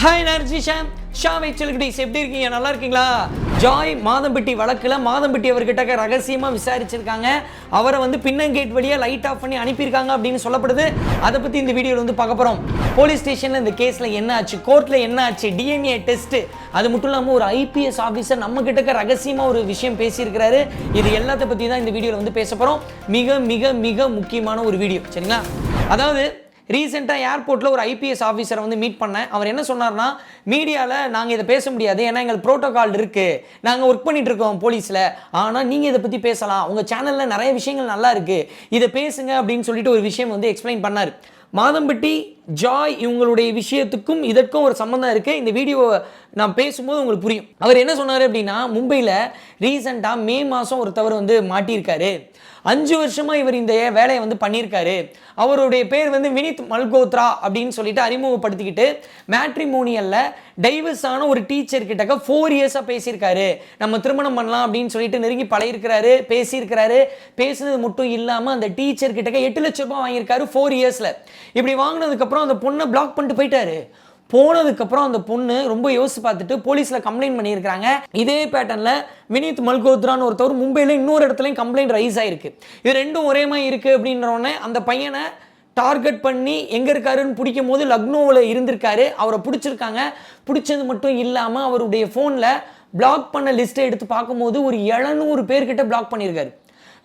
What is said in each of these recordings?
Hi நர்ஜி Shah ஷாவை செல்குடிஸ் எப்படி இருக்கீங்க? நல்லா இருக்கீங்களா? ஜாய் மாதம்பட்டி வழக்கில் மாதம்பட்டி அவர்கிட்ட ரகசியமாக விசாரிச்சிருக்காங்க. அவரை வந்து பின்னங்கேட் வழியாக லைட் ஆஃப் பண்ணி அனுப்பியிருக்காங்க அப்படின்னு சொல்லப்படுது. அதை பற்றி இந்த வீடியோவில் வந்து பார்க்க போகிறோம் போலீஸ் ஸ்டேஷனில் இந்த கேஸில் என்ன ஆச்சு? கோர்ட்டில் என்ன ஆச்சு? டிஎன்ஏ டெஸ்ட்டு அது மட்டும் இல்லாமல் ஒரு ஐபிஎஸ் ஆஃபீஸர் நம்ம கிட்டக்க ரகசியமாக ஒரு விஷயம் பேசியிருக்கிறாரு. இது எல்லாத்த பற்றி தான் இந்த வீடியோவில் வந்து பேச போகிறோம் மிக மிக மிக முக்கியமான ஒரு வீடியோ. சரிங்களா? அதாவது ரீசெண்டாக ஏர்போர்ட்டில் ஒரு ஐபிஎஸ் ஆஃபீஸரை வந்து மீட் பண்ணேன். அவர் என்ன சொன்னார்னா மீடியாவில் நாங்கள் இதை பேச முடியாது. ஏன்னா எங்கள் ப்ரோட்டோகால் இருக்குது நாங்கள் ஒர்க் பண்ணிகிட்ருக்கோம் இருக்கோம் போலீஸில். ஆனால் நீங்கள் இதை பற்றி பேசலாம். உங்கள் சேனலில் நிறைய விஷயங்கள் நல்லா இருக்குது இதை பேசுங்க அப்படின்னு சொல்லிட்டு ஒரு விஷயம் வந்து எக்ஸ்பிளைன் பண்ணார். மாதம்பட்டி ஜாய் இவங்களுடைய விஷயத்துக்கும் இதற்கும் ஒரு சம்மந்தம் இருக்குது இந்த வீடியோவை நான் பேசும்போது உங்களுக்கு புரியும். அவர் என்ன சொன்னார் அப்படின்னா மும்பையில் ரீசெண்டாக மே மாதம் ஒருத்தவர் வந்து மாட்டியிருக்காரு. அஞ்சு வருஷமாக இவர் இந்த வேலையை வந்து பண்ணியிருக்காரு. அவருடைய பேர் வந்து வினித் மல்கோத்ரா அப்படின்னு சொல்லிட்டு அறிமுகப்படுத்திக்கிட்டு மேட்ரிமோனியலில் டைவர்ஸ் ஆன ஒரு டீச்சர் கிட்டக்க ஃபோர் இயர்ஸாக பேசியிருக்காரு. நம்ம திருமணம் பண்ணலாம் அப்படின்னு சொல்லிட்டு நெருங்கி பழகிருக்கிறாரு பேசியிருக்கிறாரு. பேசுனது மட்டும் இல்லாமல் அந்த டீச்சர் கிட்டக்க எட்டு லட்ச ரூபாய் வாங்கியிருக்காரு ஃபோர் இயர்ஸில் இப்படி வாங்கினதுக்கப்புறம் அந்த பொண்ணை பிளாக் பண்ணிட்டு போயிட்டாரு. போனதுக்கப்புறம் அந்த பொண்ணு ரொம்ப யோசிச்சு பார்த்துட்டு போலீஸில் கம்ப்ளைண்ட் பண்ணியிருக்காங்க இதே பேட்டர்னில் வினீத் மல்கோத்ரான்னு ஒருத்தவர் மும்பையில் இன்னொரு இடத்துலையும் கம்ப்ளைண்ட் ரைஸ் ஆயிருக்கு. இது ரெண்டும் ஒரே மாதிரி இருக்குது அப்படின்றவொடனே அந்த பையனை டார்கெட் பண்ணி எங்கே இருக்காருன்னு பிடிக்கும் போது லக்னோவில் இருந்திருக்காரு. அவரை பிடிச்சிருக்காங்க. பிடிச்சது மட்டும் இல்லாமல் அவருடைய ஃபோனில் பிளாக் பண்ண லிஸ்ட்டை எடுத்து பார்க்கும்போது ஒரு எழுநூறு பேர்கிட்ட பிளாக் பண்ணியிருக்காரு.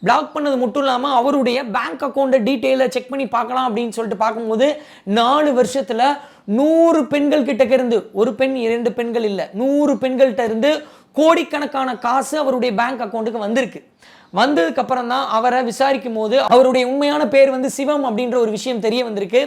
பிளாக் பண்ணது மட்டும் இல்லாமல் அவருடைய பேங்க் அக்கௌண்ட்டை டீட்டெயிலை செக் பண்ணி பார்க்கலாம் அப்படின்னு சொல்லிட்டு பார்க்கும்போது நாலு வருஷத்தில் நூறு பெண்கள் கிட்டக்க இருந்து ஒரு பெண் இரண்டு பெண்கள் இல்லை நூறு பெண்கள்கிட்ட இருந்து கோடிக்கணக்கான காசு அவருடைய பேங்க் அக்கௌண்ட்டுக்கு வந்திருக்கு. வந்ததுக்கு அப்புறம் தான் அவரை விசாரிக்கும் போது அவருடைய உண்மையான பேர் வந்து சிவம் அப்படின்ற ஒரு விஷயம் தெரிய வந்திருக்கு.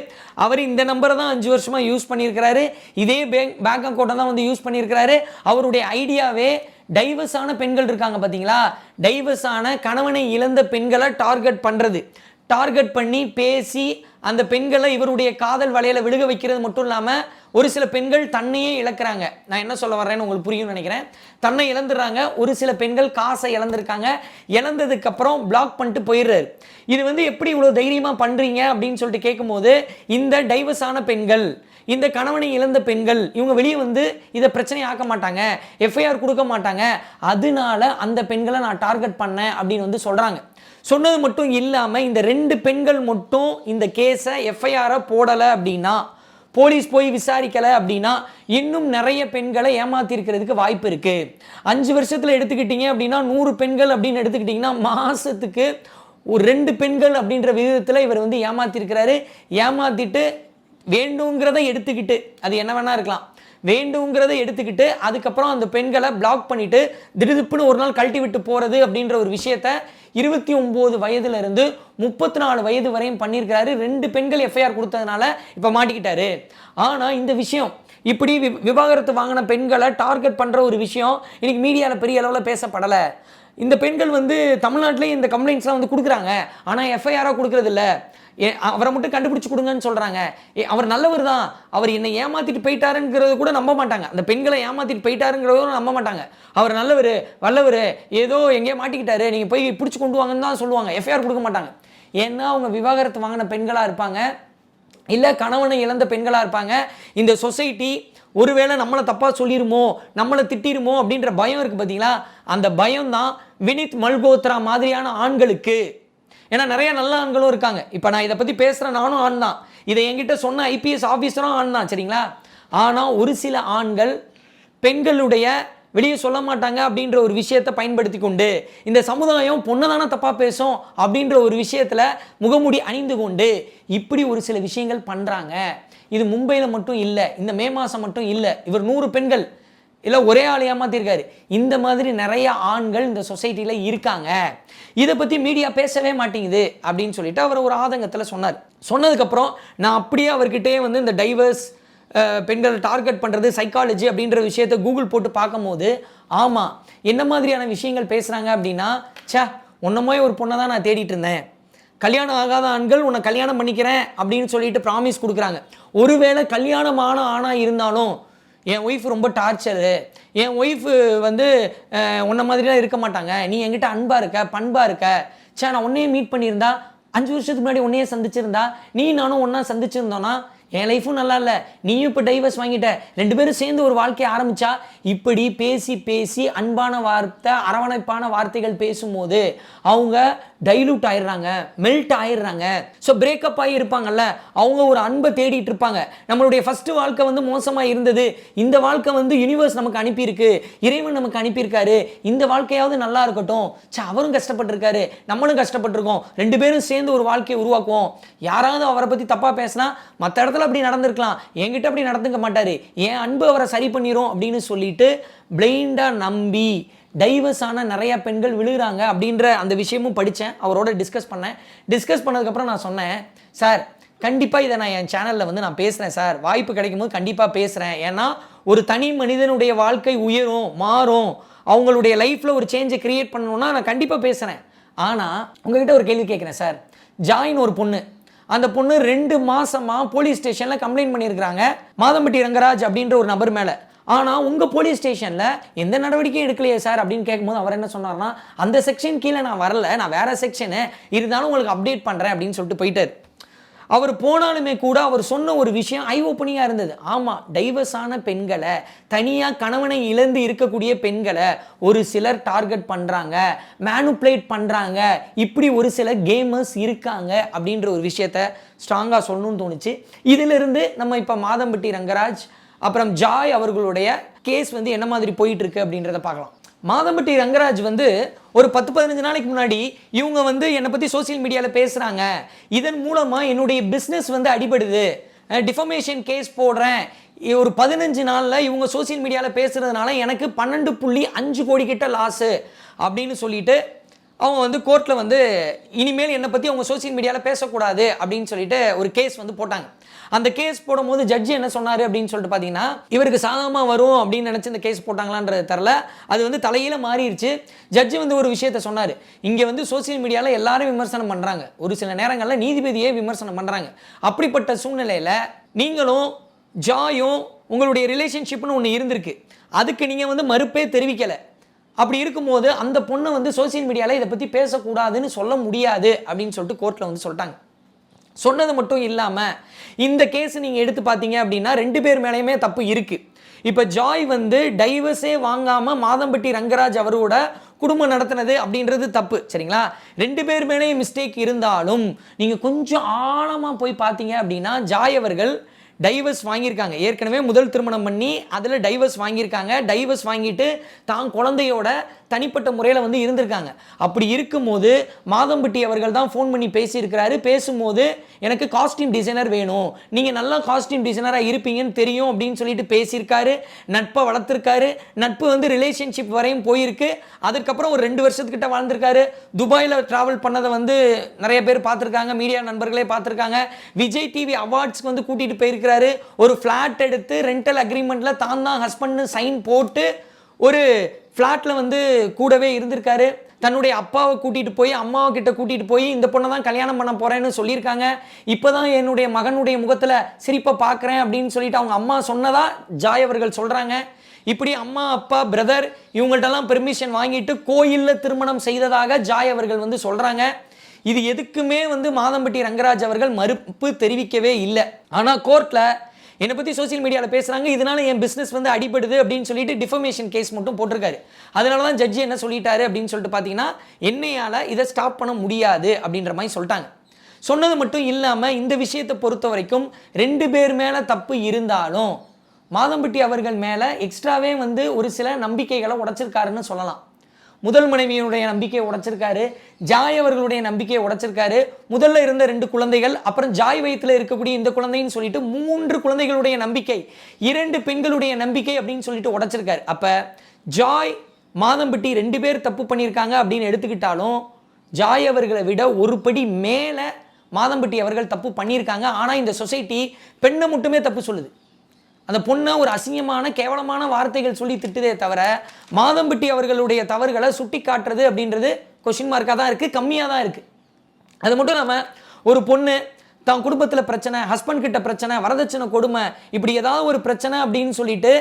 அவர் இந்த நம்பரை தான் அஞ்சு வருஷமா யூஸ் பண்ணியிருக்கிறாரு. இதே பேங்க் பேங்க் அக்கௌண்ட்டை தான் வந்து யூஸ் பண்ணியிருக்கிறாரு. அவருடைய ஐடியாவே டைவர்ஸான பெண்கள் இருக்காங்க பார்த்தீங்களா டைவர்ஸான கணவனை இழந்த பெண்களை டார்கெட் பண்ணுறது டார்கெட் பண்ணி பேசி அந்த பெண்களை இவருடைய காதல் வலையில விழுக வைக்கிறது மட்டும் இல்லாமல் ஒரு சில பெண்கள் தன்னையே இழக்கிறாங்க. நான் என்ன சொல்ல வர்றேன்னு உங்களுக்கு புரியும்னு நினைக்கிறேன். தன்னை இழந்துடுறாங்க. ஒரு சில பெண்கள் காசை இழந்திருக்காங்க. இழந்ததுக்கு அப்புறம் பிளாக் பண்ணிட்டு போயிடுறாரு. இது வந்து எப்படி இவ்வளோ தைரியமாக பண்ணுறீங்க அப்படின்னு சொல்லிட்டு கேட்கும்போது இந்த டைவர்ஸான பெண்கள் இந்த கணவனை இழந்த பெண்கள் இவங்க வெளியே வந்து இதை பிரச்சனை ஆக்க மாட்டாங்க எஃப்ஐஆர் கொடுக்க மாட்டாங்க. அதனால அந்த பெண்களை நான் டார்கெட் பண்ணேன் அப்படின்னு வந்து சொல்கிறாங்க சொன்னது மட்டும் இல்லாமல் இந்த ரெண்டு பெண்கள் மட்டும் இந்த கேஸை எஃப்ஐஆரை போடலை அப்படின்னா போலீஸ் போய் விசாரிக்கலை அப்படின்னா இன்னும் நிறைய பெண்களை ஏமாத்திருக்கிறதுக்கு வாய்ப்பு இருக்குது அஞ்சு வருஷத்தில் எடுத்துக்கிட்டீங்க அப்படின்னா நூறு பெண்கள் அப்படின்னு எடுத்துக்கிட்டிங்கன்னா மாதத்துக்கு ஒரு ரெண்டு பெண்கள் அப்படின்ற விகிதத்தில் இவர் வந்து ஏமாத்திருக்கிறாரு. ஏமாத்திட்டு வேண்டுங்கிறத எடுத்துக்கிட்டு அது என்ன வேணா இருக்கலாம். வேண்டுங்கிறத எடுத்துக்கிட்டு அதுக்கப்புறம் அந்த பெண்களை பிளாக் பண்ணிட்டு திடுதுப்புன்னு ஒரு நாள் கழட்டி விட்டு போகிறது அப்படின்ற ஒரு விஷயத்த இருபத்தி ஒம்பது வயதுலேருந்து முப்பத்தி நாலு வயது வரையும் பண்ணியிருக்கிறாரு. ரெண்டு பெண்கள் எஃப்ஐஆர் கொடுத்ததுனால இப்போ மாட்டிக்கிட்டாரு. ஆனால் இந்த விஷயம் இப்படி வி- விவாகரத்து வாங்கின பெண்களை டார்கெட் பண்ணுற ஒரு விஷயம் இன்றைக்கி மீடியாவில் பெரிய அளவில் பேசப்படலை. இந்த பெண்கள் வந்து தமிழ்நாட்டிலே இந்த கம்ப்ளைண்ட்ஸ்லாம் வந்து கொடுக்குறாங்க. ஆனால் எஃப்ஐஆராக கொடுக்குறதில்ல. ஏ அவரை மட்டும் கண்டுபிடிச்சு கொடுங்கன்னு சொல்கிறாங்க ஏ அவர் நல்லவர் தான். அவர் என்னை ஏமாற்றிட்டு போயிட்டாருங்கிறது கூட நம்ப மாட்டாங்க. அந்த பெண்களை ஏமாற்றிட்டு போயிட்டாருங்கிறதும் நம்ப மாட்டாங்க. அவர் நல்லவர் வல்லவர் ஏதோ எங்கேயோ மாட்டிக்கிட்டாரு. நீங்கள் போய் பிடிச்சி கொண்டு வாங்கன்னு தான் சொல்லுவாங்க. எஃப்ஐஆர் கொடுக்க மாட்டாங்க. ஏன்னா அவங்க விவாகரத்து வாங்கின பெண்களாக இருப்பாங்க. இல்லை கணவனை இழந்த பெண்களாக இருப்பாங்க. இந்த சொசைட்டி ஒருவேளை நம்மளை தப்பாக சொல்லிடுமோ நம்மளை திட்டிருமோ அப்படின்ற பயம் இருக்குது பார்த்தீங்களா அந்த பயம் தான் வினித் மல்கோத்ரா மாதிரியான ஆண்களுக்கு. ஏன்னா நிறைய நல்ல ஆண்களும் இருக்காங்க. இப்போ நான் இதை பற்றி பேசுகிறேன் நானும் ஆண் தான். இதை என்கிட்ட சொன்ன ஐபிஎஸ் ஆஃபீஸரும் ஆண் தான் சரிங்களா? ஆனால் ஒரு சில ஆண்கள் பெண்களுடைய வெளியே சொல்ல மாட்டாங்க அப்படின்ற ஒரு விஷயத்தை பயன்படுத்தி கொண்டு இந்த சமுதாயம் பொண்ணை தானே தப்பாக பேசும் அப்படின்ற ஒரு விஷயத்தில் முகமூடி அணிந்து கொண்டு இப்படி ஒரு சில விஷயங்கள் பண்ணுறாங்க இது மும்பையில் மட்டும் இல்லை இந்த மே மாதம் மட்டும் இல்லை இவர் நூறு பெண்கள் இல்லை ஒரே ஆள் ஏமாத்திருக்காரு. இந்த மாதிரி நிறைய ஆண்கள் இந்த சொசைட்டியில் இருக்காங்க. இதை பற்றி மீடியா பேசவே மாட்டேங்குது அப்படின்னு சொல்லிட்டு அவர் ஒரு ஆதங்கத்தில் சொன்னார். சொன்னதுக்கப்புறம் நான் அப்படியே அவர்கிட்டயே வந்து இந்த டைவர்ஸ் பெண்களை டார்கெட் பண்ணுறது சைக்காலஜி அப்படின்ற விஷயத்தை கூகுள் போட்டு பார்க்கும்போது ஆமாம் என்ன மாதிரியான விஷயங்கள் பேசுகிறாங்க அப்படின்னா சே உன்னமாய் ஒரு பொண்ணை தான் நான் தேடிட்டு இருந்தேன். கல்யாணம் ஆகாத ஆண்கள் உன்னை கல்யாணம் பண்ணிக்கிறேன் அப்படின்னு சொல்லிட்டு ப்ராமிஸ் கொடுக்குறாங்க. ஒருவேளை கல்யாணமான ஆணாக இருந்தாலும் என் ஒய்ஃப் ரொம்ப டார்ச்சரு என் ஒய்ஃப் வந்து உன்ன மாதிரிலாம் இருக்க மாட்டாங்க. நீ என்கிட்ட அன்பாக இருக்க பண்பாக இருக்க. சே நான் உன்னையே மீட் பண்ணியிருந்தா அஞ்சு வருஷத்துக்கு முன்னாடி உன்னையே சந்திச்சிருந்தா நீ நானும் ஒன்றா சந்திச்சிருந்தோன்னா என் லைஃபும் நல்லா இல்லை. நீயும் இப்போ டைவர்ஸ் வாங்கிட்ட. ரெண்டு பேரும் சேர்ந்து ஒரு வாழ்க்கையை ஆரம்பிச்சா இப்படி பேசி பேசி அன்பான வார்த்தை அரவணைப்பான வார்த்தைகள் பேசும்போது அவங்க டைலூட் ஆயிடுறாங்க மெல்ட் ஆயிடுறாங்க. ஸோ பிரேக்கப் ஆகி இருப்பாங்கல்ல அவங்க ஒரு அன்பை தேடிட்டு இருப்பாங்க. நம்மளுடைய ஃபஸ்ட்டு வாழ்க்கை வந்து மோசமாக இருந்தது. இந்த வாழ்க்கை வந்து யூனிவர்ஸ் நமக்கு அனுப்பியிருக்கு. இறைவன் நமக்கு அனுப்பியிருக்காரு. இந்த வாழ்க்கையாவது நல்லா இருக்கட்டும். சே அவரும் கஷ்டப்பட்டிருக்காரு. நம்மளும் கஷ்டப்பட்டிருக்கோம். ரெண்டு பேரும் சேர்ந்து ஒரு வாழ்க்கையை உருவாக்குவோம். யாராவது அவரை பற்றி தப்பாக பேசினா மற்ற இடத்துல அப்படி நடந்திருக்கலாம். என்கிட்ட அப்படி நடந்துக்க மாட்டார். என் அன்பு அவரை சரி பண்ணிடும் அப்படின்னு சொல்லிட்டு பிளைண்டாக நம்பி டைவர்ஸ் ஆன நிறைய பெண்கள் விழுகிறாங்க அப்படின்ற அந்த விஷயமும் படித்தேன் அவரோட டிஸ்கஸ் பண்ணேன். டிஸ்கஸ் பண்ணதுக்கப்புறம் நான் சொன்னேன் சார் கண்டிப்பாக இதை நான் என் சேனலில் வந்து நான் பேசுகிறேன் சார். வாய்ப்பு கிடைக்கும் போது கண்டிப்பாக பேசுகிறேன் ஏன்னா ஒரு தனி மனிதனுடைய வாழ்க்கை உயரும் மாறும். அவங்களுடைய லைஃப்பில் ஒரு சேஞ்சை கிரியேட் பண்ணணும்னா நான் கண்டிப்பாக பேசுகிறேன் ஆனால் உங்ககிட்ட ஒரு கேள்வி கேட்குறேன் சார். ஜாயின் ஒரு பொண்ணு. அந்த பொண்ணு ரெண்டு மாசமா போலீஸ் ஸ்டேஷனில் கம்ப்ளைண்ட் பண்ணியிருக்கிறாங்க. மாதம்பட்டி ரங்கராஜ் அப்படின்ற ஒரு நபர் மேலே. ஆனால் உங்கள் போலீஸ் ஸ்டேஷனில் எந்த நடவடிக்கையும் எடுக்கலையே சார் அப்படின்னு கேட்கும்போது அவர் என்ன சொன்னார்னா அந்த செக்ஷன் கீழே நான் வரல நான் வேறு செக்ஷனு இருந்தாலும் உங்களுக்கு அப்டேட் பண்ணுறேன் அப்படின்னு சொல்லிட்டு போயிட்டார். அவர் போனாலுமே கூட அவர் சொன்ன ஒரு விஷயம் ஐ ஓப்பனிங்காக இருந்தது ஆமாம் டைவர்ஸான பெண்களை தனியாக கணவனை இழந்து இருக்கக்கூடிய பெண்களை ஒரு சிலர் டார்கெட் பண்ணுறாங்க மேனுப்ளேட் பண்ணுறாங்க இப்படி ஒரு சில கேமர்ஸ் இருக்காங்க அப்படின்ற ஒரு விஷயத்த ஸ்ட்ராங்காக சொல்லணும்னு தோணுச்சு. இதிலிருந்து நம்ம இப்போ மாதம்பட்டி ரங்கராஜ் அப்புறம் ஜாய் அவர்களுடைய கேஸ் வந்து என்ன மாதிரி போயிட்டு இருக்கு அப்படின்றத பார்க்கலாம். மாதம்பட்டி ரங்கராஜ் வந்து ஒரு பத்து பதினஞ்சு நாளைக்கு முன்னாடி இவங்க வந்து என்னை பற்றி சோஷியல் மீடியாவில் பேசுகிறாங்க இதன் மூலமாக என்னுடைய பிஸ்னஸ் வந்து அடிபடுது. டிஃபமேஷன் கேஸ் போடுறேன். ஒரு பதினஞ்சு நாளில் இவங்க சோஷியல் மீடியாவில் பேசுகிறதுனால எனக்கு பன்னெண்டு புள்ளி அஞ்சு கோடி கிட்ட லாஸு அப்படின்னு சொல்லிட்டு அவங்க வந்து கோர்ட்டில் வந்து இனிமேல் என்னை பற்றி அவங்க சோஷியல் மீடியாவில் பேசக்கூடாது அப்படின்னு சொல்லிட்டு ஒரு கேஸ் வந்து போட்டாங்க. அந்த கேஸ் போடும்போது ஜட்ஜி என்ன சொன்னார் அப்படின்னு சொல்லிட்டு பார்த்தீங்கன்னா இவருக்கு சாதகமாக வரும் அப்படின்னு நினச்சி இந்த கேஸ் போட்டாங்களான்றது தெரில அது வந்து தலையில் மாறிடுச்சு ஜட்ஜி வந்து ஒரு விஷயத்த சொன்னார். இங்கே வந்து சோஷியல் மீடியாவில் எல்லாரும் விமர்சனம் பண்ணுறாங்க ஒரு சில நேரங்களில் நீதிபதியே விமர்சனம் பண்ணுறாங்க அப்படிப்பட்ட சூழ்நிலையில் நீங்களும் ஜாயும் உங்களுடைய ரிலேஷன்ஷிப்னு ஒன்று இருந்திருக்கு. அதுக்கு நீங்கள் வந்து மறுப்பே தெரிவிக்கலை. அப்படி இருக்கும்போது அந்த பொண்ணை வந்து சோஷியல் மீடியாவில் இதை பற்றி பேசக்கூடாதுன்னு சொல்ல முடியாது அப்படின்னு சொல்லிட்டு கோர்ட்டில் வந்து சொல்லிட்டாங்க. சொன்னது மட்டும் இல்லாமல் இந்த கேஸ் நீங்கள் எடுத்து பார்த்தீங்க அப்படின்னா ரெண்டு பேர் மேலேயுமே தப்பு இருக்குது இப்போ ஜாய் வந்து டைவர்ஸே வாங்காமல் மாதம்பட்டி ரங்கராஜ் அவரோட குடும்பம் நடத்தினது அப்படின்றது தப்பு சரிங்களா? ரெண்டு பேர் மேலேயும் மிஸ்டேக் இருந்தாலும் நீங்கள் கொஞ்சம் ஆழமாக போய் பார்த்தீங்க அப்படின்னா ஜாய் அவர்கள் டைவர்ஸ் வாங்கியிருக்காங்க. ஏற்கனவே முதல் திருமணம் பண்ணி அதில் டைவர்ஸ் வாங்கியிருக்காங்க. டைவர்ஸ் வாங்கிட்டு தான் குழந்தையோட தனிப்பட்ட முறையில் வந்து இருந்திருக்காங்க. அப்படி இருக்கும்போது மாதம்பட்டி அவர்கள் தான் ஃபோன் பண்ணி பேசியிருக்கிறாரு. பேசும்போது எனக்கு காஸ்டியூம் டிசைனர் வேணும். நீங்கள் நல்லா காஸ்டியூம் டிசைனராக இருப்பீங்கன்னு தெரியும் அப்படின்னு சொல்லிட்டு பேசியிருக்காரு. நட்பை வளர்த்துருக்காரு. நட்பு வந்து ரிலேஷன்ஷிப் வரையும் போயிருக்கு. அதுக்கப்புறம் ஒரு ரெண்டு வருஷத்துக்கிட்ட வாழ்ந்திருக்காரு. துபாயில் ட்ராவல் பண்ணதை வந்து நிறைய பேர் பார்த்துருக்காங்க. மீடியா நண்பர்களே பார்த்துருக்காங்க. விஜய் டிவி அவார்ட்ஸ்க்கு வந்து கூட்டிகிட்டு போயிருக்கிறாரு. ஒரு ஃப்ளாட் எடுத்து ரெண்டல் அக்ரிமெண்ட்டில் தான் தான் ஹஸ்பண்ட்னு சைன் போட்டு ஒரு ஃப்ளாட்டில் வந்து கூடவே இருந்திருக்காரு. தன்னுடைய அப்பாவை கூட்டிகிட்டு போய் அம்மாவை கிட்ட கூட்டிகிட்டு போய் இந்த பொண்ணை தான் கல்யாணம் பண்ண போகிறேன்னு சொல்லியிருக்காங்க. இப்போ தான் என்னுடைய மகனுடைய முகத்தில் சிரிப்பை பார்க்குறேன் அப்படின்னு சொல்லிட்டு அவங்க அம்மா சொன்னதாக ஜாய் அவர்கள் சொல்கிறாங்க இப்படி அம்மா அப்பா பிரதர் இவங்கள்ட்டெல்லாம் பெர்மிஷன் வாங்கிட்டு கோயிலில் திருமணம் செய்ததாக ஜாய் அவர்கள் வந்து சொல்கிறாங்க இது எதுக்குமே வந்து மாதம்பட்டி ரங்கராஜ் அவர்கள் மறுப்பு தெரிவிக்கவே இல்லை. ஆனால் கோர்ட்டில் என்னை பற்றி சோஷியல் மீடியாவில் பேசுகிறாங்க இதனால என் பிஸ்னஸ் வந்து அடிபடுது அப்படின்னு சொல்லிட்டு டிஃபமேஷன் கேஸ் மட்டும் போட்டிருக்காரு. அதனால தான் ஜட்ஜி என்ன சொல்லிட்டாரு அப்படின்னு சொல்லிட்டு பார்த்தீங்கன்னா என்னையால் இதை ஸ்டாப் பண்ண முடியாது அப்படின்ற மாதிரி சொல்லிட்டாங்க. சொன்னது மட்டும் இல்லாமல் இந்த விஷயத்தை பொறுத்த வரைக்கும் ரெண்டு பேர் மேலே தப்பு இருந்தாலும் மாதம்பட்டி அவர்கள் மேலே எக்ஸ்ட்ராவே வந்து ஒரு சில நம்பிக்கைகளை உடைச்சிருக்காருன்னு சொல்லலாம். முதல் மனைவியினுடைய நம்பிக்கையை உடைச்சிருக்காரு. ஜாய் அவர்களுடைய நம்பிக்கையை உடைச்சிருக்காரு. முதல்ல இருந்த ரெண்டு குழந்தைகள் அப்புறம் ஜாய் வயித்துல இருக்கக்கூடிய இந்த குழந்தைன்னு சொல்லிட்டு மூன்று குழந்தைகளுடைய நம்பிக்கை இரண்டு பெண்களுடைய நம்பிக்கை அப்படின்னு சொல்லிட்டு உடைச்சிருக்காரு. அப்போ ஜாய் மாதம்பட்டி ரெண்டு பேர் தப்பு பண்ணியிருக்காங்க அப்படின்னு எடுத்துக்கிட்டாலும் ஜாய் அவர்களை விட ஒரு படி மேலே மாதம்பட்டி அவர்கள் தப்பு பண்ணியிருக்காங்க. ஆனால் இந்த சொசைட்டி பெண்ணை மட்டுமே தப்பு சொல்லுது. அந்த பொண்ணை ஒரு அசிங்கமான கேவலமான வார்த்தைகள் சொல்லி திட்டுதே தவிர மாதம்பட்டி அவர்களுடைய தவறுகளை சுட்டி காட்டுறது அப்படின்றது கொஷின் மார்க்காக தான் இருக்குது கம்மியாக தான் இருக்குது அது மட்டும் இல்லாமல் ஒரு பொண்ணு தான் குடும்பத்தில் பிரச்சனை ஹஸ்பண்ட் கிட்ட பிரச்சனை வரதட்சணை கொடுமை இப்படி ஏதாவது ஒரு பிரச்சனை அப்படின்னு சொல்லிட்டு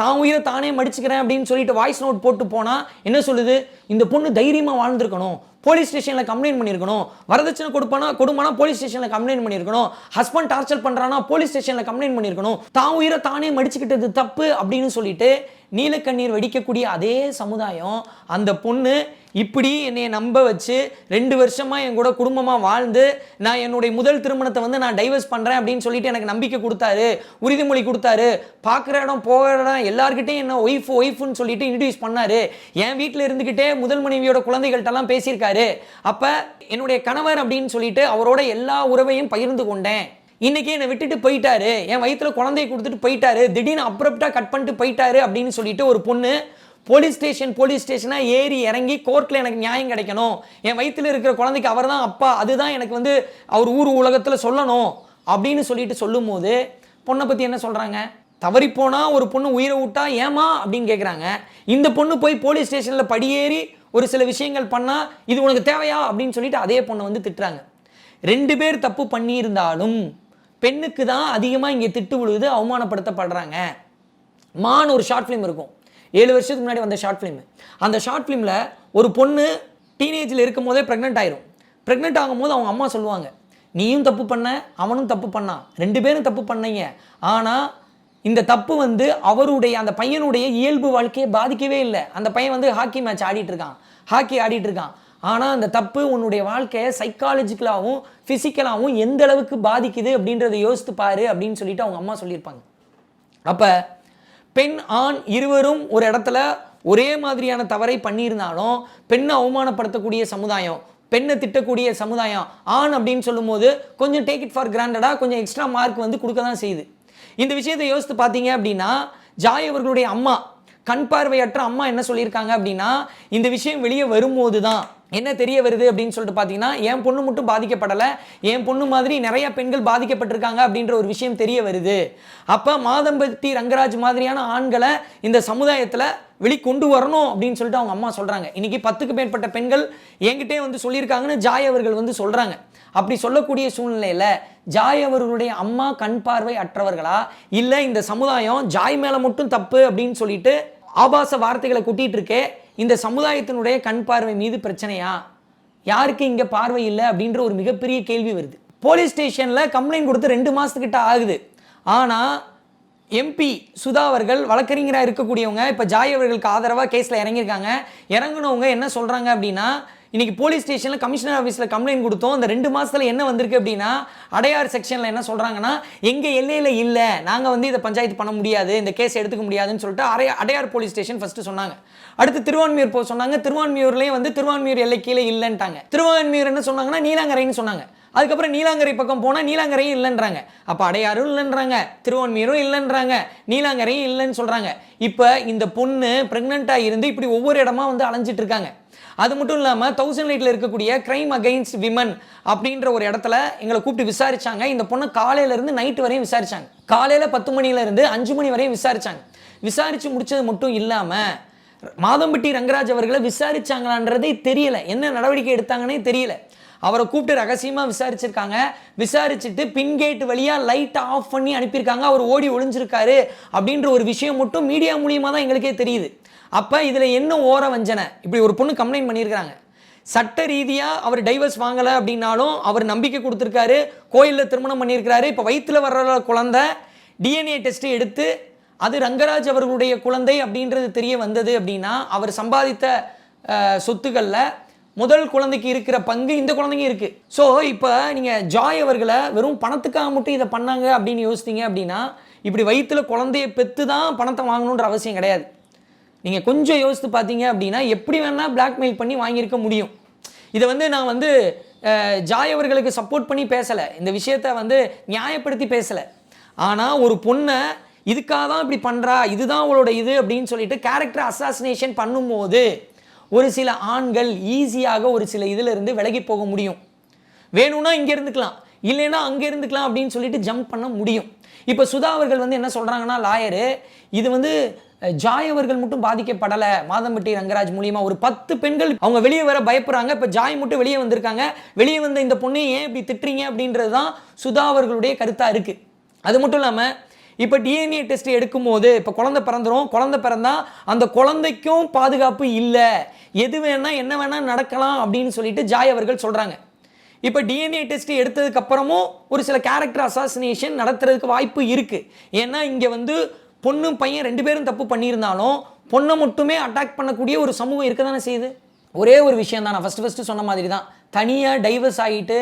தான் உயிரை தானே மடிச்சுக்கிறேன் அப்படின்னு சொல்லிட்டு வாய்ஸ் நோட் போட்டு போனால் என்ன சொல்லுது? இந்த பொண்ணு தைரியமாக வாழ்ந்துருக்கணும். போலீஸ் ஸ்டேஷனில் கம்ப்ளைண்ட் பண்ணியிருக்கணும். வரதட்சணை கொடுப்பானா கொடுமானா போலீஸ் ஸ்டேஷனில் கம்ப்ளைண்ட் பண்ணியிருக்கணும். ஹஸ்பண்ட் டார்ச்சர் பண்ணுறானா போலீஸ் ஸ்டேஷனில் கம்ப்ளைண்ட் பண்ணியிருக்கணும். தான் உயிரை தானே மடிச்சுக்கிட்டது தப்பு அப்படின்னு சொல்லிட்டு நீலக்கண்ணீர் வெடிக்கக்கூடிய அதே சமுதாயம் அந்த பொண்ணு இப்படி என்னை நம்ப வச்சு ரெண்டு வருஷமா என் கூட குடும்பமா வாழ்ந்து நான் என்னுடைய முதல் திருமணத்தை வந்து நான் டைவர்ஸ் பண்றேன் அப்படின்னு சொல்லிட்டு எனக்கு நம்பிக்கை கொடுத்தாரு உறுதிமொழி கொடுத்தாரு. பார்க்குற இடம் போகிற இடம் எல்லாருக்கிட்டையும் என்ன ஒய்ஃப் ஒய்ஃப்னு சொல்லிட்டு இன்ட்ரடியூஸ் பண்ணாரு. என் வீட்டில் இருந்துக்கிட்டே முதல் மனைவியோட குழந்தைகள்கிட்டலாம் பேசியிருக்காரு. அப்ப என்னுடைய கணவர் அப்படின்னு சொல்லிட்டு அவரோட எல்லா உறவையும் பகிர்ந்து கொண்டேன். இன்னைக்கு என்னை விட்டுட்டு போயிட்டாரு. என் வயிற்றுல குழந்தைய கொடுத்துட்டு போயிட்டாரு. திடீர்னு அப்ரப்டா கட் பண்ணிட்டு போயிட்டாரு அப்படின்னு சொல்லிட்டு ஒரு பொண்ணு போலீஸ் ஸ்டேஷன் போலீஸ் ஸ்டேஷனாக ஏறி இறங்கி கோர்ட்டில் எனக்கு நியாயம் கிடைக்கணும். என் வயிற்றில் இருக்கிற குழந்தைக்கு அவர் தான் அப்பா. அதுதான் எனக்கு வந்து அவர் ஊர் உலகத்தில் சொல்லணும் அப்படின்னு சொல்லிட்டு சொல்லும்போது பொண்ணை பற்றி என்ன சொல்கிறாங்க தவறிப்போனால் ஒரு பொண்ணு உயிரை விட்டா ஏமா அப்படின்னு கேட்குறாங்க இந்த பொண்ணு போய் போலீஸ் ஸ்டேஷனில் படியேறி ஒரு சில விஷயங்கள் பண்ணால் இது உனக்கு தேவையா அப்படின்னு சொல்லிட்டு அதே பொண்ணை வந்து திட்டுறாங்க. ரெண்டு பேர் தப்பு பண்ணியிருந்தாலும் பெண்ணுக்கு தான் அதிகமாக இங்கே திட்டு விழுது அவமானப்படுத்தப்படுறாங்க. மான் ஒரு ஷார்ட் ஃபிலிம் இருக்கும். ஏழு வருஷத்துக்கு முன்னாடி வந்த ஷார்ட் ஃபிலிம் அந்த ஷார்ட் ஃபிலிமில் ஒரு பொண்ணு டீனேஜில் இருக்கும் போதே ப்ரெக்னென்ட் ஆயிரும். ப்ரெக்னென்ட் ஆகும்போது அவங்க அம்மா சொல்லுவாங்க நீயும் தப்பு பண்ண அவனும் தப்பு பண்ணான். ரெண்டு பேரும் தப்பு பண்ணீங்க. ஆனால் இந்த தப்பு வந்து அவருடைய அந்த பையனுடைய இயல்பு வாழ்க்கையை பாதிக்கவே இல்லை. அந்த பையன் வந்து ஹாக்கி மேட்ச் ஆடிட்டு இருக்கான். ஹாக்கி ஆடிட்டு இருக்கான். ஆனால் அந்த தப்பு உன்னுடைய வாழ்க்கையை சைக்காலஜிக்கலாகவும் ஃபிசிக்கலாகவும் எந்த அளவுக்கு பாதிக்குது அப்படின்றத யோசித்து பாரு அப்படின்னு சொல்லிட்டு அவங்க அம்மா சொல்லியிருப்பாங்க. அப்போ பெண் ஆண் இருவரும் ஒரு இடத்துல ஒரே மாதிரியான தவறை பண்ணியிருந்தாலும் பெண்ணை அவமானப்படுத்தக்கூடிய சமுதாயம் பெண்ணை திட்டக்கூடிய சமுதாயம் ஆண் அப்படின்னு சொல்லும்போது கொஞ்சம் டேக் இட் ஃபார் கிராண்டடாக கொஞ்சம் எக்ஸ்ட்ரா மார்க் வந்து கொடுக்க தான் செய்யுது. இந்த விஷயத்தை யோசித்து பார்த்தீங்க அப்படின்னா ஜாய் அவர்களுடைய அம்மா கண் பார்வையற்ற அம்மா என்ன சொல்லியிருக்காங்க அப்படின்னா இந்த விஷயம் வெளியே வரும்போது தான் என்ன தெரிய வருது அப்படின்னு சொல்லிட்டு பார்த்தீங்கன்னா என் பொண்ணு மட்டும் பாதிக்கப்படலை என் பொண்ணு மாதிரி நிறைய பெண்கள் பாதிக்கப்பட்டிருக்காங்க அப்படின்ற ஒரு விஷயம் தெரிய வருது. அப்போ மாதம்பட்டி ரங்கராஜ் மாதிரியான ஆண்களை இந்த சமுதாயத்தில் வெளிக்கொண்டு வரணும் அப்படின்னு சொல்லிட்டு அவங்க அம்மா சொல்கிறாங்க இன்றைக்கி பத்துக்கு மேற்பட்ட பெண்கள் என்கிட்டே வந்து சொல்லியிருக்காங்கன்னு ஜாய் அவர்கள் வந்து சொல்கிறாங்க அப்படி சொல்லக்கூடிய சூழ்நிலையில் ஜாய் அவர்களுடைய அம்மா கண் பார்வை அற்றவர்களா? இல்லை இந்த சமுதாயம் ஜாய் மேலே மட்டும் தப்பு அப்படின்னு சொல்லிட்டு ஆபாச வார்த்தைகளை கூட்டிகிட்டு இருக்கே இந்த சமுதாயத்தினுடைய கண் பார்வை மீது பிரச்சனையா? யாருக்கு இங்கே பார்வை இல்லை? அப்படின்ற ஒரு மிகப்பெரிய கேள்வி வருது. போலீஸ் ஸ்டேஷனில் கம்ப்ளைண்ட் கொடுத்து ரெண்டு மாதத்துக்கிட்ட ஆகுது. ஆனால் எம்பி சுதா அவர்கள் வழக்கறிஞராக இருக்கக்கூடியவங்க இப்போ ஜாய் அவர்களுக்கு ஆதரவாக கேஸில் இறங்கியிருக்காங்க. இறங்குனவங்க என்ன சொல்கிறாங்க அப்படின்னா இன்னைக்கு போலீஸ் ஸ்டேஷனில் கமிஷனர் ஆஃபீஸில் கம்ப்ளைண்ட் கொடுத்தோம். அந்த ரெண்டு மாதத்தில் என்ன வந்திருக்கு அப்படின்னா அடையார் செக்ஷனில் என்ன சொல்கிறாங்கன்னா எங்கள் எல்லையில் இல்லை. நாங்கள் வந்து இதை பஞ்சாயத்து பண்ண முடியாது. இந்த கேஸ் எடுத்துக்க முடியாதுன்னு சொல்லிட்டு அடைய அடையார் போலீஸ் ஸ்டேஷன் ஃபஸ்ட்டு சொன்னாங்க. அடுத்து திருவான்மியூர் போக சொன்னாங்க. திருவான்மியூர்லேயும் வந்து திருவான்மியூர் எல்லை கீழே இல்லைன்ட்டாங்க. திருவான்மியூர் என்ன சொன்னாங்கன்னா நீலாங்கரைன்னு சொன்னாங்க. அதுக்கப்புறம் நீலாங்கரை பக்கம் போனால் நீலாங்கரையும் இல்லைன்றாங்க. அப்போ அடையாரும் இல்லைன்றாங்க. திருவான்மியூரும் இல்லைன்றாங்க. நீலாங்கரையும் இல்லைன்னு சொல்கிறாங்க இப்போ இந்த பொண்ணு ப்ரெக்னெண்ட்டாக இருந்து இப்படி ஒவ்வொரு இடமா வந்து அலைஞ்சிட்டு இருக்காங்க. அது மட்டும் இல்லாமல் தௌசண்ட் லைட்டில் இருக்கக்கூடிய கிரைம் அகைன்ஸ்ட் விமன் அப்படின்ற ஒரு இடத்துல எங்களை கூப்பிட்டு விசாரிச்சாங்க. இந்த பொண்ணை காலையிலேருந்து நைட்டு வரையும் விசாரிச்சாங்க. காலையில் பத்து மணிலேருந்து அஞ்சு மணி வரையும் விசாரிச்சாங்க. விசாரித்து முடிச்சது மட்டும் இல்லாமல் மாதம்பட்டி ரங்கராஜ் அவர்களை விசாரிச்சாங்களான்றதே தெரியல. என்ன நடவடிக்கை எடுத்தாங்கன்னே தெரியல. அவரை கூப்பிட்டு ரகசியமாக விசாரிச்சிருக்காங்க. விசாரிச்சுட்டு பின்கேட் வழியாக லைட்டை ஆஃப் பண்ணி அனுப்பியிருக்காங்க. அவர் ஓடி ஒளிஞ்சிருக்காரு அப்படின்ற ஒரு விஷயம் மட்டும் மீடியா மூலியமாக தான் எங்களுக்கே தெரியுது. அப்போ இதில் என்ன ஓர வஞ்சனை? இப்படி ஒரு பொண்ணு கம்ப்ளைண்ட் பண்ணியிருக்கிறாங்க. சட்ட ரீதியாக அவர் டைவர்ஸ் வாங்கலை அப்படின்னாலும் அவர் நம்பிக்கை கொடுத்துருக்காரு. கோயிலில் திருமணம் பண்ணியிருக்கிறாரு. இப்போ வயிற்றில் வர்ற குழந்தை டிஎன்ஏ டெஸ்ட்டு எடுத்து அது ரங்கராஜ் அவர்களுடைய குழந்தை அப்படின்றது தெரிய வந்தது அப்படின்னா அவர் சம்பாதித்த சொத்துக்களில் முதல் குழந்தைக்கு இருக்கிற பங்கு இந்த குழந்தைங்க இருக்குது ஸோ இப்போ நீங்கள் ஜாய் அவர்களை வெறும் பணத்துக்காக மட்டும் இதை பண்ணாங்க அப்படின்னு யோசித்தீங்க அப்படின்னா இப்படி வயிற்றில் குழந்தைய பெற்று தான் பணத்தை வாங்கணுன்ற அவசியம் கிடையாது. நீங்கள் கொஞ்சம் யோசித்து பார்த்தீங்க அப்படின்னா எப்படி வேணால் பிளாக்மெயில் பண்ணி வாங்கியிருக்க முடியும். இதை வந்து நான் வந்து ஜாய் அவர்களுக்கு சப்போர்ட் பண்ணி பேசலை. இந்த விஷயத்த வந்து நியாயப்படுத்தி பேசலை. ஆனால் ஒரு பொண்ணை இதுக்காக தான் இப்படி பண்ணுறா இதுதான் அவளோட இது அப்படின்னு சொல்லிட்டு கேரக்டர் அசாசினேஷன் பண்ணும்போது ஒரு சில ஆண்கள் ஈஸியாக ஒரு சில இதிலிருந்து விலகி போக முடியும். வேணும்னா இங்கே இருந்துக்கலாம் இல்லைன்னா அங்கே இருந்துக்கலாம் அப்படின்னு சொல்லிட்டு ஜம்ப் பண்ண முடியும். இப்போ சுதா அவர்கள் வந்து என்ன சொல்கிறாங்கன்னா லாயரு இது வந்து ஜாய் அவர்கள் மட்டும் பாதிக்கப்படலை. மாதம்பட்டி ரங்கராஜ் மூலியமா ஒரு பத்து பெண்கள் அவங்க வெளியே வர பயப்படுறாங்க. இப்போ ஜாய் மட்டும் வெளியே வந்திருக்காங்க. வெளியே வந்த இந்த பொண்ணை ஏன் இப்படி திட்டுறீங்க அப்படின்றது தான் சுதா அவர்களுடைய கருத்தாக இருக்குது அது மட்டும் இல்லாமல் இப்போ டிஎன்ஏ டெஸ்ட் எடுக்கும்போது இப்போ குழந்தை பிறந்துரும். குழந்தை பிறந்தா அந்த குழந்தைக்கும் பாதுகாப்பு இல்லை. எது வேணால் என்ன வேணால் நடக்கலாம் அப்படின்னு சொல்லிட்டு ஜாய் அவர்கள் சொல்கிறாங்க இப்போ டிஎன்ஏ டெஸ்ட் எடுத்ததுக்கப்புறமும் ஒரு சில கேரக்டர் அசாசினேஷன் நடத்துறதுக்கு வாய்ப்பு இருக்குது ஏன்னா இங்கே வந்து பொண்ணும் பையன் ரெண்டு பேரும் தப்பு பண்ணியிருந்தாலும் பொண்ணை மட்டுமே அட்டாக் பண்ணக்கூடிய ஒரு சமூகம் இருக்க தானே செய்யுது? ஒரே ஒரு விஷயம் தான். நான் ஃபஸ்ட்டு ஃபஸ்ட்டு சொன்ன மாதிரி தான். தனியாக டைவர்ஸ் ஆகிட்டு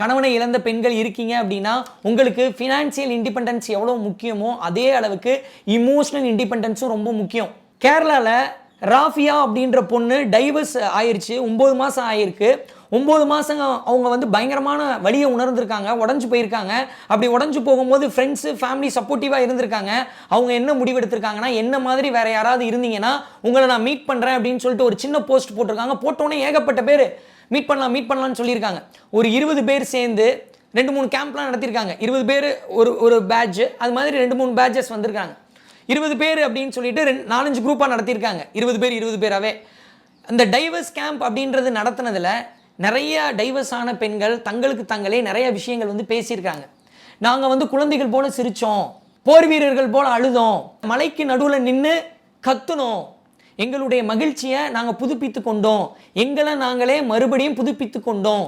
கணவனை இழந்த பெண்கள் இருக்கீங்க அப்படின்னா உங்களுக்கு ஃபினான்சியல் இண்டிபெண்டன்ஸ் எவ்வளோ முக்கியமோ அதே அளவுக்கு இமோஷனல் இண்டிபெண்டன்ஸும் ரொம்ப முக்கியம். கேரளாவில் ராஃபியா அப்படின்ற பொண்ணு டைவர்ஸ் ஆயிடுச்சு ஒம்பது மாதம் ஆயிருக்கு. ஒம்பது மாதங்க அவங்க வந்து பயங்கரமான வழியை உணர்ந்திருக்காங்க உடஞ்சு போயிருக்காங்க. அப்படி உடஞ்சி போகும்போது ஃப்ரெண்ட்ஸு ஃபேமிலி சப்போர்ட்டிவாக இருந்திருக்காங்க. அவங்க என்ன முடிவெடுத்திருக்காங்கன்னா என்ன மாதிரி வேற யாராவது இருந்தீங்கன்னா உங்களை நான் மீட் பண்ணுறேன் அப்படின்னு சொல்லிட்டு ஒரு சின்ன போஸ்ட் போட்டிருக்காங்க. போட்டோன்னே ஏகப்பட்ட பேர் மீட் பண்ணலாம் மீட் பண்ணலாம்னு சொல்லியிருக்காங்க. ஒரு இருபது பேர் சேர்ந்து ரெண்டு மூணு கேம்ப்லாம் நடத்தியிருக்காங்க. இருபது பேர் ஒரு ஒரு பேட்ச் அது மாதிரி ரெண்டு மூணு பேட்சஸ் வந்திருக்காங்க. இருபது பேர் அப்படின்னு சொல்லிட்டு ரெண்டு நாலஞ்சு குரூப்பாக நடத்தியிருக்காங்க. இருபது பேர் இருபது பேராகவே அந்த டைவர்ஸ் கேம்ப் அப்படின்றது நடத்தினதில் நிறைய டைவர்ஸ் ஆன பெண்கள் தங்களுக்கு தங்களே நிறைய விஷயங்கள் வந்து பேசியிருக்காங்க. நாங்கள் வந்து குழந்தைகள் போல சிரித்தோம் போர் வீரர்கள் போல அழுதோம். மலைக்கு நடுவில் நின்று கத்துனோம். எங்களுடைய மகிழ்ச்சியை நாங்கள் புதுப்பித்து கொண்டோம். எங்களை நாங்களே மறுபடியும் புதுப்பித்து கொண்டோம்.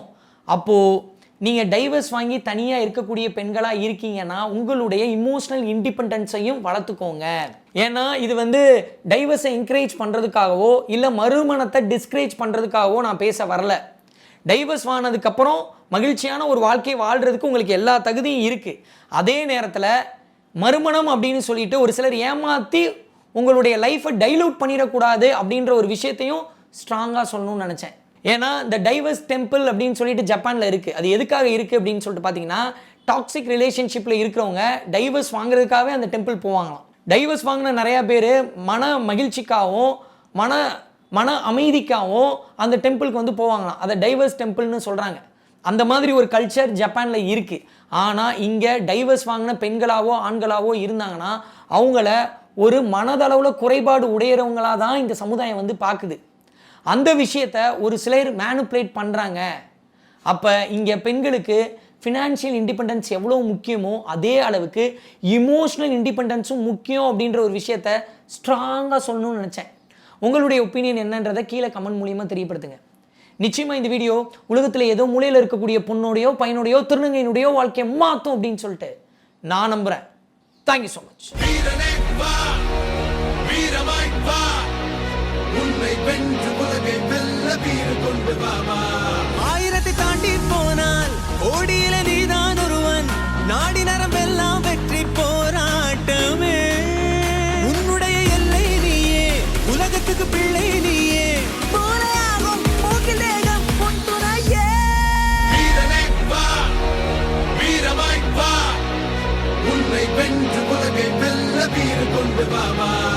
அப்போது நீங்கள் டைவர்ஸ் வாங்கி தனியாக இருக்கக்கூடிய பெண்களாக இருக்கீங்கன்னா உங்களுடைய இமோஷனல் இண்டிபெண்டன்ஸையும் வளர்த்துக்கோங்க. ஏன்னா இது வந்து டைவர்ஸை என்கரேஜ் பண்ணுறதுக்காகவோ இல்லை மறுமணத்தை டிஸ்கரேஜ் பண்ணுறதுக்காகவோ நான் பேச வரல. டைவர்ஸ் வாங்கினதுக்கப்புறம் மகிழ்ச்சியான ஒரு வாழ்க்கையை வாழ்கிறதுக்கு உங்களுக்கு எல்லா தகுதியும் இருக்குது அதே நேரத்தில் மறுமணம் அப்படின்னு சொல்லிட்டு ஒரு சிலர் ஏமாற்றி உங்களுடைய லைஃப்பை டைலூட் பண்ணிடக்கூடாது அப்படின்ற ஒரு விஷயத்தையும் ஸ்ட்ராங்காக சொல்லணும்னு நினச்சேன். ஏன்னா இந்த டைவர்ஸ் டெம்பிள் அப்படின்னு சொல்லிட்டு ஜப்பானில் இருக்குது அது எதுக்காக இருக்குது அப்படின்னு சொல்லிட்டு பார்த்தீங்கன்னா டாக்ஸிக் ரிலேஷன்ஷிப்பில் இருக்கிறவங்க டைவர்ஸ் வாங்குறதுக்காகவே அந்த டெம்பிள் போவாங்களாம். டைவர்ஸ் வாங்கின நிறையா பேர் மன மகிழ்ச்சிக்காகவும் மன மன அமைதிக்காகவும் அந்த டெம்பிளுக்கு வந்து போவாங்களாம். அதை டைவர்ஸ் டெம்பிள்னு சொல்கிறாங்க அந்த மாதிரி ஒரு கல்ச்சர் ஜப்பானில் இருக்குது ஆனால் இங்கே டைவர்ஸ் வாங்கின பெண்களாவோ ஆண்களாவோ இருந்தாங்கன்னா அவங்கள ஒரு மனதளவில் குறைபாடு உடையிறவங்களாக தான் இந்த சமுதாயம் வந்து பார்க்குது அந்த விஷயத்த ஒரு சிலர் மேனுப்புலேட் பண்ணுறாங்க அப்போ இங்கே பெண்களுக்கு ஃபினான்ஷியல் இண்டிபெண்டன்ஸ் எவ்வளோ முக்கியமோ அதே அளவுக்கு இமோஷ்னல் இண்டிபெண்டன்ஸும் முக்கியம் அப்படின்ற ஒரு விஷயத்த ஸ்ட்ராங்காக சொல்லணும்னு நினச்சேன். உங்களுடைய ஒப்பீனியன் என்னன்றதை கீழே கமெண்ட் மூலியமாக தெரியப்படுத்துங்க. நிச்சயமாக இந்த வீடியோ உலகத்தில் ஏதோ மூலையில் இருக்கக்கூடிய பொண்ணோடையோ பையனுடையோ திருநங்கையினுடையோ வாழ்க்கையை மாற்றும் அப்படின்னு சொல்லிட்டு நான் நம்புகிறேன் தேங்க்யூ ஸோ மச் வீரமாய் வா. உன்னை வென்று உலகை வெல்ல வீறு கொண்டு வாமா with my mind.